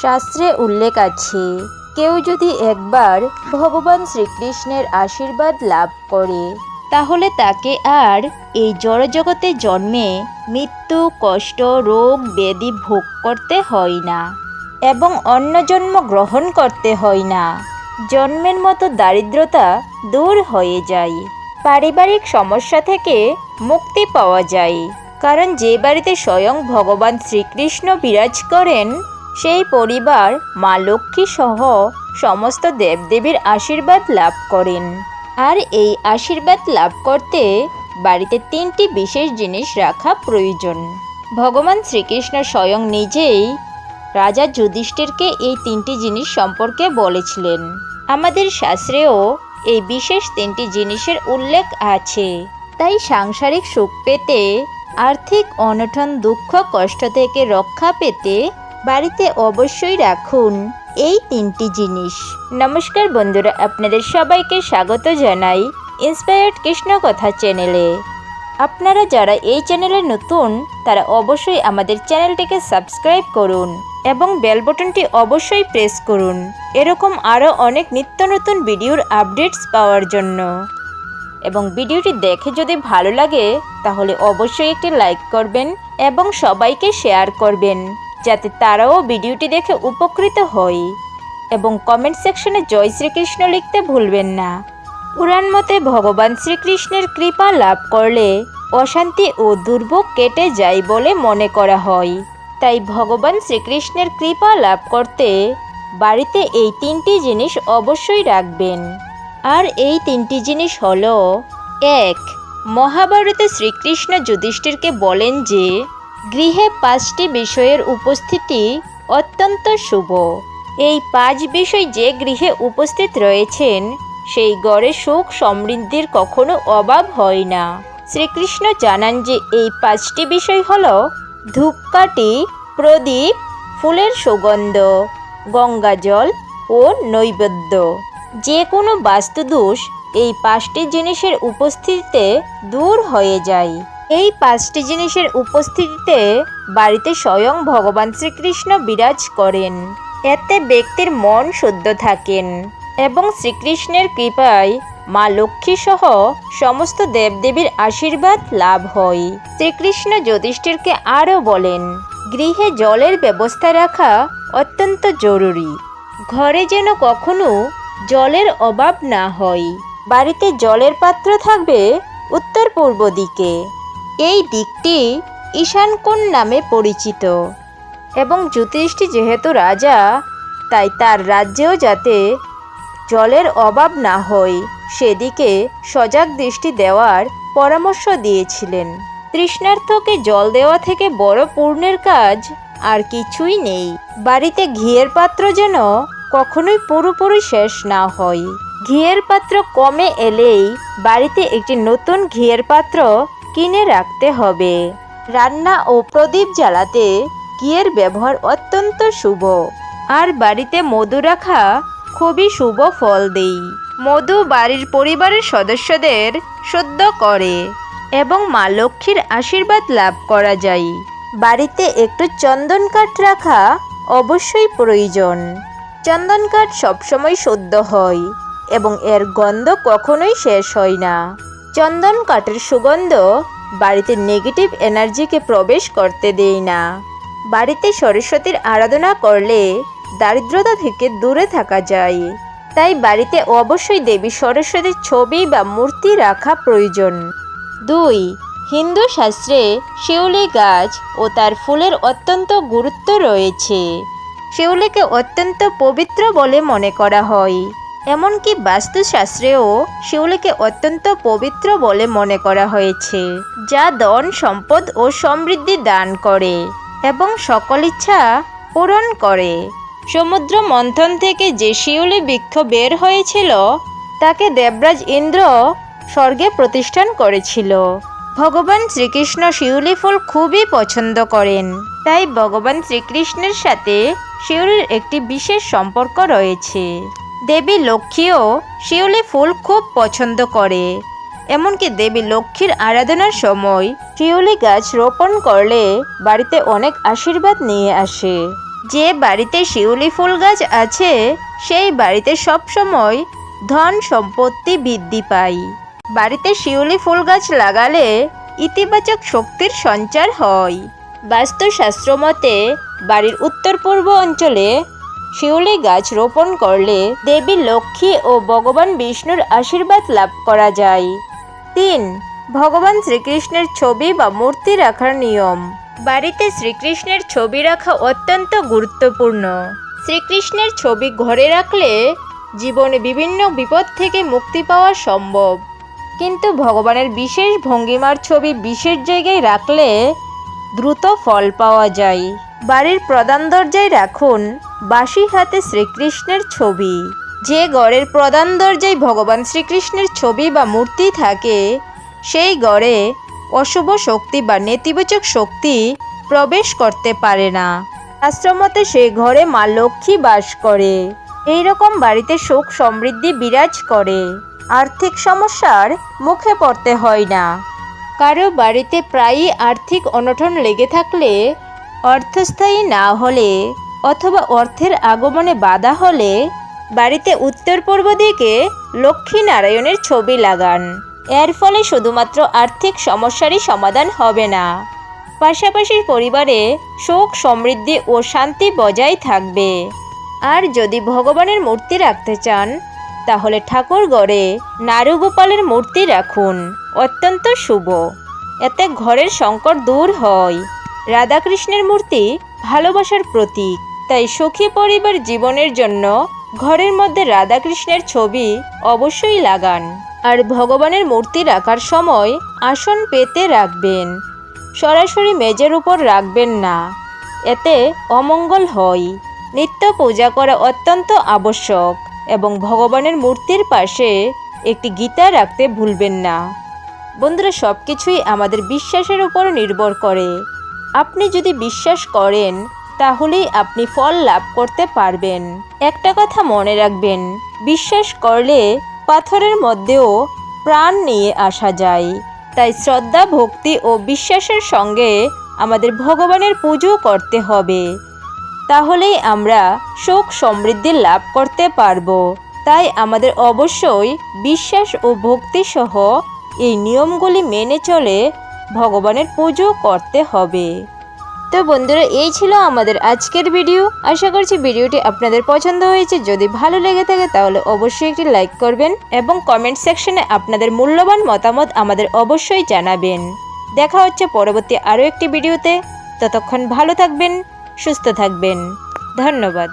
শাস্ত্রে উল্লেখ আছে, কেউ যদি একবার ভগবান শ্রীকৃষ্ণের আশীর্বাদ লাভ করে, তাহলে তাকে আর এই জড়জগতে জন্মে মৃত্যু, কষ্ট, রোগ, ব্যাধি ভোগ করতে হয় না এবং অন্য জন্ম গ্রহণ করতে হয় না। জন্মের মতো দারিদ্রতা দূর হয়ে যায়, পারিবারিক সমস্যা থেকে মুক্তি পাওয়া যায়। কারণ যে বাড়িতে স্বয়ং ভগবান শ্রীকৃষ্ণ বিরাজ করেন সেই পরিবার মা লক্ষ্মী সহ সমস্ত দেবদেবীর আশীর্বাদ লাভ করেন। আর এই আশীর্বাদ লাভ করতে বাড়িতে তিনটি বিশেষ জিনিস রাখা প্রয়োজন। ভগবান শ্রীকৃষ্ণ স্বয়ং নিজেই রাজা যুধিষ্ঠিরকে এই তিনটি জিনিস সম্পর্কে বলেছিলেন। আমাদের শাস্ত্রেও এই বিশেষ তিনটি জিনিসের উল্লেখ আছে। তাই সাংসারিক সুখ পেতে, আর্থিক অনটন, দুঃখ, কষ্ট থেকে রক্ষা পেতে বাড়িতে অবশ্যই রাখুন। এই তিনটি জিনিস। নমস্কার বন্ধুরা, আপনাদের সবাইকে স্বাগত জানাই ইন্সপায়ার্ড কৃষ্ণ কথা চ্যানেলে আপনারা যারা এই চ্যানেলে নতুন, তারা অবশ্যই আমাদের চ্যানেলটিকে সাবস্ক্রাইব করুন এবং বেল বটনটি অবশ্যই প্রেস করুন। এরকম আরও অনেক নিত্য নতুন ভিডিওর আপডেটস পাওয়ার জন্য। এবং ভিডিওটি দেখে যদি ভালো লাগে, তাহলে অবশ্যই একটি লাইক করবেন এবং সবাইকে শেয়ার করবেন। যাতে তারাও ভিডিওটি দেখে উপকৃত হয় এবং কমেন্ট সেকশনে জয় শ্রীকৃষ্ণ লিখতে ভুলবেন না। পুরাণ মতে ভগবান শ্রীকৃষ্ণের কৃপা লাভ করলে অশান্তি ও দুর্ভোগ কেটে যায় বলে মনে করা হয়। তাই ভগবান শ্রীকৃষ্ণের কৃপা লাভ করতে বাড়িতে এই তিনটি জিনিস অবশ্যই রাখবেন। আর এই তিনটি জিনিস হল, এক, মহাভারতে শ্রীকৃষ্ণ যুধিষ্ঠিরকে বলেন যে গৃহে পাঁচটি বিষয়ের উপস্থিতি অত্যন্ত শুভ। এই পাঁচ বিষয় যে গৃহে উপস্থিত রয়েছেন, সেই গড়ে সুখ সমৃদ্ধির কখনো অভাব হয় না। শ্রীকৃষ্ণ জানান যে এই পাঁচটি বিষয় হল ধূপকাঠি, প্রদীপ, ফুলের সুগন্ধ গঙ্গাজল ও নৈবেদ্য। যে কোনো বাস্তুদোষ এই পাঁচটি জিনিসের উপস্থিতিতে দূর হয়ে যায়। এই পাঁচটি জিনিসের উপস্থিতিতে বাড়িতে স্বয়ং ভগবান শ্রীকৃষ্ণ বিরাজ করেন। এতে ব্যক্তির মন শুদ্ধ থাকেন এবং শ্রীকৃষ্ণের কৃপায় মা লক্ষ্মী সহ সমস্ত দেবদেবীর আশীর্বাদ লাভ হয়। শ্রীকৃষ্ণ জ্যোতিষ্ঠিরকে আরও বলেন, গৃহে জলের ব্যবস্থা রাখা অত্যন্ত জরুরি। ঘরে যেন কখনো জলের অভাব না হয়। বাড়িতে জলের পাত্র থাকবে উত্তর পূর্ব দিকে। এই দিকটি ঈশানকোণ নামে পরিচিত। এবং যুধিষ্ঠি যেহেতু রাজা, তাই তার রাজ্যেও যাতে জলের অভাব না হয়, সেদিকে সজাগ দৃষ্টি দেওয়ার পরামর্শ দিয়েছিলেন। তৃষ্ণার্থকে জল দেওয়া থেকে বড় পূর্ণের কাজ আর কিছুই নেই। বাড়িতে ঘিয়ের পাত্র যেন কখনোই পুরোপুরি শেষ না হয়। ঘিয়ের পাত্র কমে এলেই বাড়িতে একটি নতুন ঘিয়ের পাত্র কিনে রাখতে হবে। রান্না ও প্রদীপ জ্বালাতে ঘিয়ের ব্যবহার অত্যন্ত শুভ। আর বাড়িতে মধু রাখা খুবই শুভ ফল দেই। মধু বাড়ির পরিবারের সদস্যদের শুদ্ধ করে এবং মা লক্ষ্মীর আশীর্বাদ লাভ করা যায়। বাড়িতে একটু চন্দন কাঠ রাখা অবশ্যই প্রয়োজন। চন্দন কাঠ সবসময় শুদ্ধ হয় এবং এর গন্ধ কখনোই শেষ হয় না। চন্দন কাঠের সুগন্ধ বাড়িতে নেগেটিভ এনার্জিকে প্রবেশ করতে দেয় না। বাড়িতে সরস্বতীর আরাধনা করলে দারিদ্রতা থেকে দূরে থাকা যায়। তাই বাড়িতে অবশ্যই দেবী সরস্বতীর ছবি বা মূর্তি রাখা প্রয়োজন। দুই, হিন্দু শাস্ত্রে শিউলি গাছ ও তার ফুলের অত্যন্ত গুরুত্ব রয়েছে। শিউলিকে অত্যন্ত পবিত্র বলে মনে করা হয়। এমনকি বাস্তুশাস্ত্রেও শিউলিকে অত্যন্ত পবিত্র বলে মনে করা হয়েছে, যা ধন, সম্পদ ও সমৃদ্ধি দান করে এবং সকল ইচ্ছা পূরণ করে। সমুদ্র মন্থন থেকে যে শিউলি বৃক্ষ বের হয়েছিল, তাকে দেবরাজ ইন্দ্র স্বর্গে প্রতিষ্ঠান করেছিল। ভগবান শ্রীকৃষ্ণ শিউলি ফুল খুবই পছন্দ করেন, তাই ভগবান শ্রীকৃষ্ণের সাথে শিউলির একটি বিশেষ সম্পর্ক রয়েছে। দেবী লক্ষ্মীও শিউলি ফুল খুব পছন্দ করে। এমনকি দেবী লক্ষ্মীর আরাধনার সময় শিউলি গাছ রোপণ করলে বাড়িতে অনেক আশীর্বাদ নিয়ে আসে। যে বাড়িতে শিউলি ফুল গাছ আছে, সেই বাড়িতে সবসময় ধন সম্পত্তি বৃদ্ধি পায়। বাড়িতে শিউলি ফুল গাছ লাগালে ইতিবাচক শক্তির সঞ্চার হয়। বাস্তুশাস্ত্র মতে, বাড়ির উত্তর পূর্ব অঞ্চলে শিউলি গাছ রোপণ করলে দেবী লক্ষ্মী ও ভগবান বিষ্ণুর আশীর্বাদ লাভ করা যায়। তিন, ভগবান শ্রীকৃষ্ণের ছবি বা মূর্তি রাখার নিয়ম। বাড়িতে শ্রীকৃষ্ণের ছবি রাখা অত্যন্ত গুরুত্বপূর্ণ। শ্রীকৃষ্ণের ছবি ঘরে রাখলে জীবনে বিভিন্ন বিপদ থেকে মুক্তি পাওয়া সম্ভব। কিন্তু ভগবানের বিশেষ ভঙ্গিমার ছবি বিশেষ জায়গায় রাখলে দ্রুত ফল পাওয়া যায়। বাড়ির প্রধান দরজায় রাখুন। বাসি হাতে শ্রীকৃষ্ণের ছবি। যে গড়ের প্রধান দরজায় ভগবান শ্রীকৃষ্ণের ছবি বা মূর্তি থাকে, সেই গড়ে অশুভ শক্তি বা নেতিবাচক শক্তি প্রবেশ করতে পারে না। আশ্রমতে সেই ঘরে মা লক্ষ্মী বাস করে। এই রকম বাড়িতে সুখ সমৃদ্ধি বিরাজ করে। আর্থিক সমস্যার মুখে পড়তে হয় না। কারও বাড়িতে প্রায়ই আর্থিক অনটন লেগে থাকলে অর্থস্থায়ী না হলে অথবা অর্থের আগমনে বাধা হলে বাড়িতে উত্তর পূর্ব দিকে লক্ষ্মী নারায়ণের ছবি লাগান। এর ফলে শুধুমাত্র আর্থিক সমস্যারই সমাধান হবে না। পাশাপাশি পরিবারে সুখ, সমৃদ্ধি ও শান্তি বজায় থাকবে। আর যদি ভগবানের মূর্তি রাখতে চান, তাহলে ঠাকুরগড়ে নারুগোপালের মূর্তি রাখুন। অত্যন্ত শুভ। এতে ঘরের সংকট দূর হয়। রাধাকৃষ্ণের মূর্তি ভালোবাসার প্রতীক। তাই সুখী পরিবার জীবনের জন্য ঘরের মধ্যে রাধাকৃষ্ণের ছবি অবশ্যই লাগান। আর ভগবানের মূর্তি রাখার সময় আসন পেতে রাখবেন। সরাসরি মেজের উপর রাখবেন না। এতে অমঙ্গল হয়। নিত্য পূজা করা অত্যন্ত আবশ্যক এবং ভগবানের মূর্তির পাশে একটি গীতা রাখতে ভুলবেন না। বন্ধুরা সব কিছুই আমাদের বিশ্বাসের উপর নির্ভর করে। আপনি যদি বিশ্বাস করেন তাহলেই আপনি ফল লাভ করতে পারবেন। একটা কথা মনে রাখবেন, বিশ্বাস করলে পাথরের মধ্যেও প্রাণ নিয়ে আসা যায়। তাই শ্রদ্ধা, ভক্তি ও বিশ্বাসের সঙ্গে আমাদের ভগবানের পুজো করতে হবে। তাহলেই আমরা সুখ সমৃদ্ধি লাভ করতে পারব। তাই আমাদের অবশ্যই বিশ্বাস ও ভক্তি সহ এই নিয়মগুলি মেনে চলে ভগবানের পুজো করতে হবে। তো বন্ধুরা, এই ছিল আমাদের আজকের ভিডিও আশা করছি ভিডিওটি আপনাদের পছন্দ হয়েছে। যদি ভালো লেগে থাকে, তাহলে অবশ্যই একটি লাইক করবেন এবং কমেন্ট সেকশনে আপনাদের মূল্যবান মতামত আমাদের অবশ্যই জানাবেন। দেখা হচ্ছে পরবর্তী আরও একটি ভিডিওতে ততক্ষণ ভালো থাকবেন, সুস্থ থাকবেন। ধন্যবাদ।